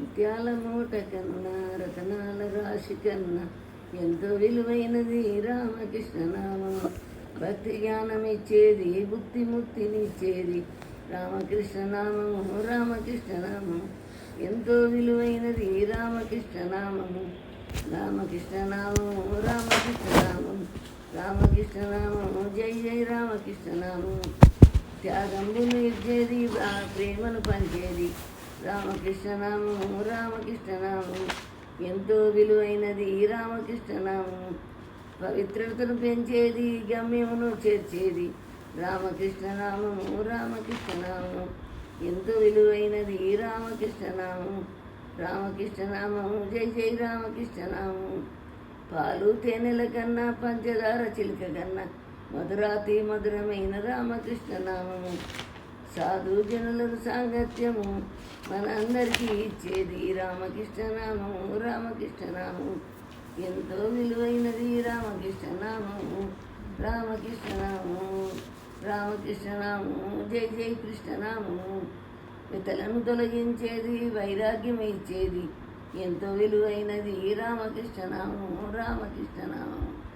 ముత్యాల మూట కన్నా రతనాల రాశి కన్నా ఎంతో విలువైనది రామకృష్ణ నామం భక్తి జ్ఞానం ఇచ్చేది భుక్తి ముక్తినిచ్చేది రామకృష్ణ నామము రామకృష్ణ నామము ఎంతో విలువైనది రామకృష్ణ నామము రామకృష్ణ నామము రామకృష్ణ నామము రామకృష్ణ నామము జై జై రామకృష్ణ నామము త్యాగంబును ఇచ్చేది ఆ ప్రేమను పంచేది. రామకృష్ణ నామము ఎంతో విలువైనది ఈ పవిత్రతను పెంచేది గమ్యమును చేర్చేది రామకృష్ణనామము నామము ఎంతో విలువైనది ఈ రామకృష్ణనామము జై జై రామకృష్ణనామము పాలు తేనెల కన్నా పంచదార చిలుక కన్నా మధురాతి మధురమైన రామకృష్ణనామము నామము సాధు జనులకు సాంగత్యము. మనందరికీ ఇచ్చేది రామకృష్ణ నామము ఎంతో విలువైనది రామకృష్ణనామము. రామకృష్ణనాము రామకృష్ణనామము జై జై కృష్ణనామము. వితలను తొలగించేది వైరాగ్యం ఇచ్చేది ఎంతో విలువైనది రామకృష్ణనామము నామము